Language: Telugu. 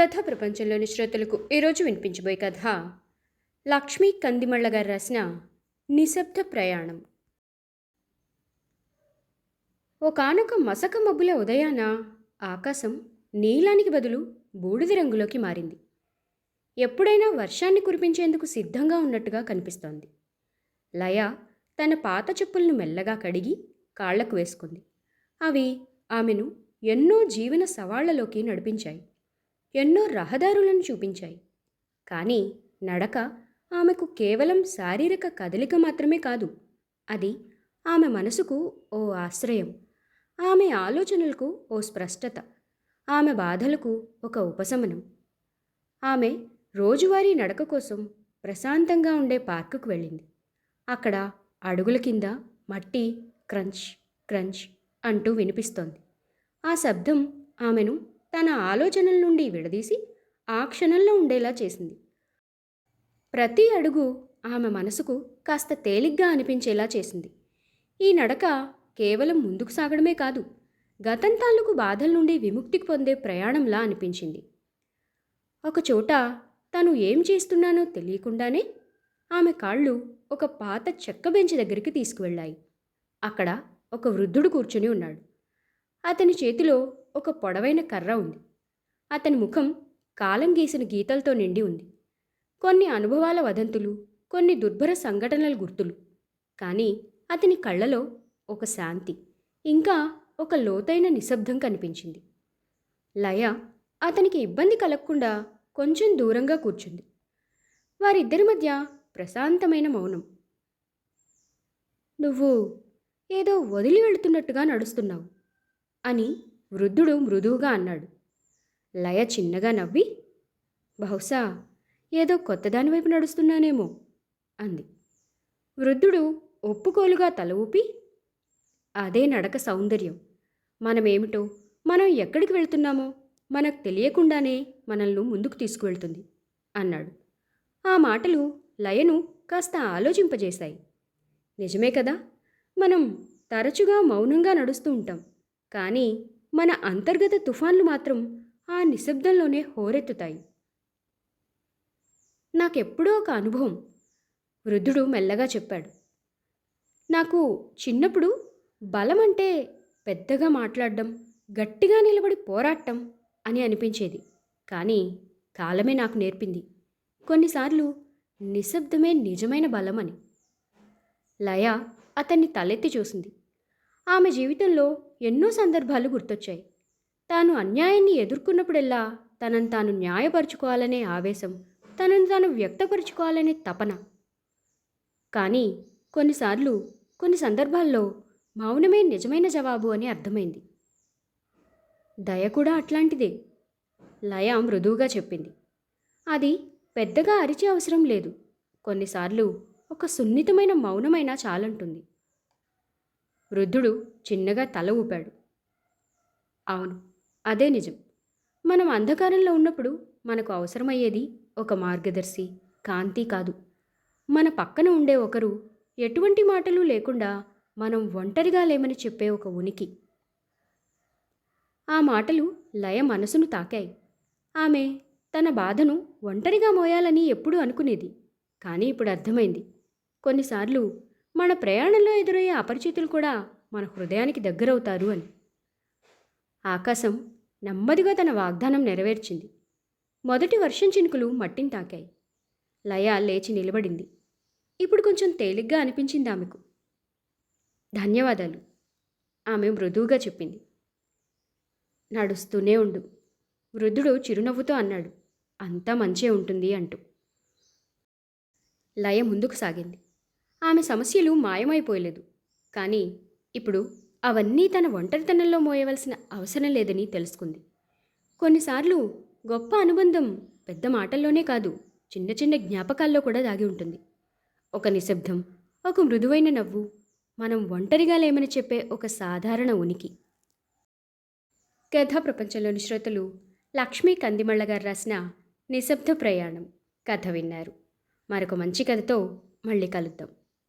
కథ ప్రపంచంలోని శ్రోతలకు ఈరోజు వినిపించబోయే కథ లక్ష్మీ కందిమళ్ళ గారు రాసిన నిశ్శబ్ద ప్రయాణం. ఒకనొక మసక మబ్బుల ఉదయాన ఆకాశం నీలానికి బదులు బూడిద రంగులోకి మారింది. ఎప్పుడైనా వర్షాన్ని కురిపించేందుకు సిద్ధంగా ఉన్నట్టుగా కనిపిస్తోంది. లయ తన పాత చెప్పులను మెల్లగా కడిగి కాళ్ళకు వేసుకుంది. అవి ఆమెను ఎన్నో జీవన సవాళ్ళలోకి నడిపించాయి. ఎన్నో రహదారులను చూపించాయి. కానీ నడక ఆమెకు కేవలం శారీరక కదలిక మాత్రమే కాదు అది ఆమె మనసుకు ఓ ఆశ్రయం. ఆమె ఆలోచనలకు ఓ స్పష్టత. ఆమె బాధలకు ఒక ఉపశమనం. ఆమె రోజువారీ నడక కోసం ప్రశాంతంగా ఉండే పార్కుకు వెళ్ళింది. అక్కడ అడుగుల కింద మట్టి క్రంచ్ క్రంచ్ అంటూ వినిపిస్తోంది. ఆ శబ్దం ఆమెను తన ఆలోచనల నుండి విడదీసి ఆ క్షణంలో ఉండేలా చేసింది. ప్రతి అడుగు ఆమె మనసుకు కాస్త తేలిగ్గా అనిపించేలా చేసింది. ఈ నడక కేవలం ముందుకు సాగడమే కాదు గతం తాలూకు బాధల నుండి విముక్తికి పొందే ప్రయాణంలా అనిపించింది. ఒకచోట తను ఏం చేస్తున్నానో తెలియకుండానే ఆమె కాళ్ళు ఒక పాత చెక్క బెంచ్ దగ్గరికి తీసుకువెళ్ళాయి. అక్కడ ఒక వృద్ధుడు కూర్చుని ఉన్నాడు. అతని చేతిలో ఒక పొడవైన కర్ర ఉంది. అతని ముఖం కాలం గీసిన గీతలతో నిండి ఉంది. కొన్ని అనుభవాల వదంతులు కొన్ని దుర్భర సంఘటనల గుర్తులు. కానీ అతని కళ్ళలో ఒక శాంతి ఇంకా ఒక లోతైన నిశ్శబ్దం కనిపించింది. లయ అతనికి ఇబ్బంది కలగకుండా కొంచెం దూరంగా కూర్చుంది. వారిద్దరి మధ్య ప్రశాంతమైన మౌనం. నువ్వు ఏదో వదిలి వెళుతున్నట్టుగా నడుస్తున్నావు అని వృద్ధుడు మృదువుగా అన్నాడు. లయ చిన్నగా నవ్వి బహుశా ఏదో కొత్తదాని వైపు నడుస్తున్నానేమో అంది. వృద్ధుడు ఒప్పుకోలుగా తల ఊపి అదే నడక సౌందర్యం. మనమేమిటో మనం ఎక్కడికి వెళ్తున్నామో మనకు తెలియకుండానే మనల్ని ముందుకు తీసుకువెళ్తుంది అన్నాడు. ఆ మాటలు లయను కాస్త ఆలోచింపజేశాయి. నిజమే కదా మనం తరచుగా మౌనంగా నడుస్తూ ఉంటాం. కానీ మన అంతర్గత తుఫాన్లు మాత్రం ఆ నిశ్శబ్దంలోనే హోరెత్తుతాయి. నాకెప్పుడో ఒక అనుభవం వృద్ధుడు మెల్లగా చెప్పాడు. నాకు చిన్నప్పుడు బలం అంటే పెద్దగా మాట్లాడడం గట్టిగా నిలబడి పోరాటం అని అనిపించేది. కానీ కాలమే నాకు నేర్పింది. కొన్నిసార్లు నిశ్శబ్దమే నిజమైన బలమని. లయ అతన్ని తలెత్తి చూసింది. ఆమె జీవితంలో ఎన్నో సందర్భాలు గుర్తొచ్చాయి. తాను అన్యాయాన్ని ఎదుర్కొన్నప్పుడెల్లా తనను తాను న్యాయపరుచుకోవాలనే ఆవేశం తనను తాను వ్యక్తపరుచుకోవాలనే తపన. కానీ కొన్నిసార్లు కొన్ని సందర్భాల్లో మౌనమే నిజమైన జవాబు అని అర్థమైంది. దయ కూడా అట్లాంటిదే లయ మృదువుగా చెప్పింది. అది పెద్దగా అరిచే అవసరం లేదు. కొన్నిసార్లు ఒక సున్నితమైన మౌనమైనా చాలంటుంది. వృద్ధుడు చిన్నగా తల ఊపాడు. అవును అదే నిజం. మనం అంధకారంలో ఉన్నప్పుడు మనకు అవసరమయ్యేది ఒక మార్గదర్శి కాంతి కాదు. మన పక్కన ఉండే ఒకరు ఎటువంటి మాటలు లేకుండా మనం ఒంటరిగా లేమని చెప్పే ఒక ఉనికి. ఆ మాటలు లయ మనసును తాకాయి. ఆమె తన బాధను ఒంటరిగా మోయాలని ఎప్పుడూ అనుకునేది. కానీ ఇప్పుడు అర్థమైంది. కొన్నిసార్లు మన ప్రయాణంలో ఎదురయ్యే అపరిచితులు కూడా మన హృదయానికి దగ్గరవుతారు అని. ఆకాశం నెమ్మదిగా తన వాగ్దానం నెరవేర్చింది. మొదటి వర్షం చినుకులు మట్టిని తాకాయి. లయ లేచి నిలబడింది. ఇప్పుడు కొంచెం తేలిగ్గా అనిపించింది ఆమెకు. ధన్యవాదాలు. ఆమె మృదువుగా చెప్పింది. నడుస్తూనే ఉండు. వృద్ధుడు చిరునవ్వుతో అన్నాడు. అంతా మంచే ఉంటుంది అంటూ. లయ ముందుకు సాగింది. ఆమె సమస్యలు మాయమైపోయలేదు. కానీ ఇప్పుడు అవన్నీ తన ఒంటరితనంలో మోయవలసిన అవసరం లేదని తెలుసుకుంది. కొన్నిసార్లు గొప్ప అనుబంధం పెద్ద మాటల్లోనే కాదు చిన్న చిన్న జ్ఞాపకాల్లో కూడా దాగి ఉంటుంది. ఒక నిశ్శబ్దం ఒక మృదువైన నవ్వు మనం ఒంటరిగా లేమని చెప్పే ఒక సాధారణ ఉనికి. కథా ప్రపంచంలోని శ్రోతలు లక్ష్మీ కందిమళ్ళ గారు రాసిన నిశ్శబ్ద ప్రయాణం కథ విన్నారు. మరొక మంచి కథతో మళ్ళీ కలుద్దాం.